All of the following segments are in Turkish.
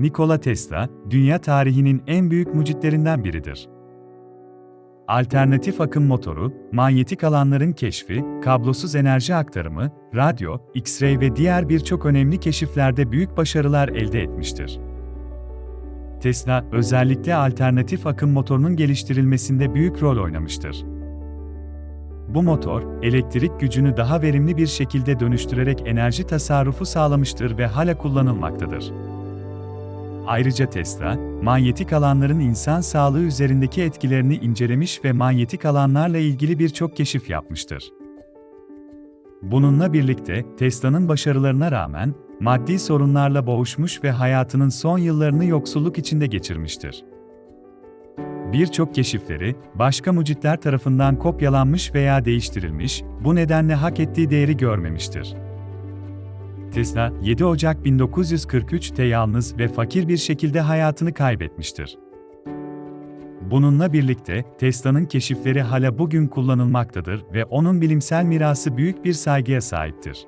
Nikola Tesla, dünya tarihinin en büyük mucitlerinden biridir. Alternatif akım motoru, manyetik alanların keşfi, kablosuz enerji aktarımı, radyo, X-ray ve diğer birçok önemli keşiflerde büyük başarılar elde etmiştir. Tesla, özellikle alternatif akım motorunun geliştirilmesinde büyük rol oynamıştır. Bu motor, elektrik gücünü daha verimli bir şekilde dönüştürerek enerji tasarrufu sağlamıştır ve hala kullanılmaktadır. Ayrıca Tesla, manyetik alanların insan sağlığı üzerindeki etkilerini incelemiş ve manyetik alanlarla ilgili birçok keşif yapmıştır. Bununla birlikte Tesla'nın başarılarına rağmen maddi sorunlarla boğuşmuş ve hayatının son yıllarını yoksulluk içinde geçirmiştir. Birçok keşifleri başka mucitler tarafından kopyalanmış veya değiştirilmiş, bu nedenle hak ettiği değeri görmemiştir. Tesla, 7 Ocak 1943'te yalnız ve fakir bir şekilde hayatını kaybetmiştir. Bununla birlikte Tesla'nın keşifleri hala bugün kullanılmaktadır ve onun bilimsel mirası büyük bir saygıya sahiptir.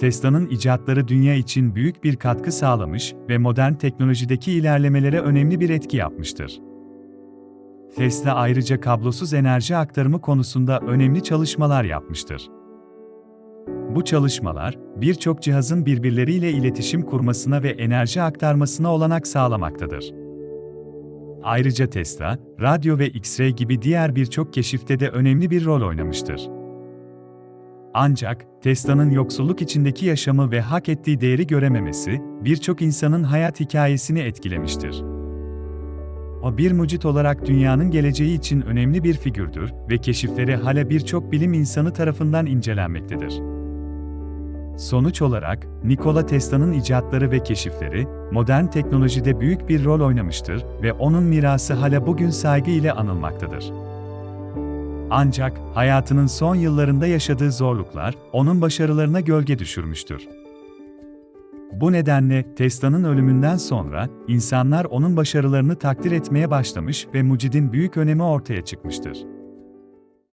Tesla'nın icatları dünya için büyük bir katkı sağlamış ve modern teknolojideki ilerlemelere önemli bir etki yapmıştır. Tesla ayrıca kablosuz enerji aktarımı konusunda önemli çalışmalar yapmıştır. Bu çalışmalar, birçok cihazın birbirleriyle iletişim kurmasına ve enerji aktarmasına olanak sağlamaktadır. Ayrıca Tesla, radyo ve X-ray gibi diğer birçok keşifte de önemli bir rol oynamıştır. Ancak, Tesla'nın yoksulluk içindeki yaşamı ve hak ettiği değeri görememesi, birçok insanın hayat hikayesini etkilemiştir. O bir mucit olarak dünyanın geleceği için önemli bir figürdür ve keşifleri hala birçok bilim insanı tarafından incelenmektedir. Sonuç olarak, Nikola Tesla'nın icatları ve keşifleri, modern teknolojide büyük bir rol oynamıştır ve onun mirası hala bugün saygı ile anılmaktadır. Ancak, hayatının son yıllarında yaşadığı zorluklar, onun başarılarına gölge düşürmüştür. Bu nedenle Tesla'nın ölümünden sonra, insanlar onun başarılarını takdir etmeye başlamış ve mucidin büyük önemi ortaya çıkmıştır.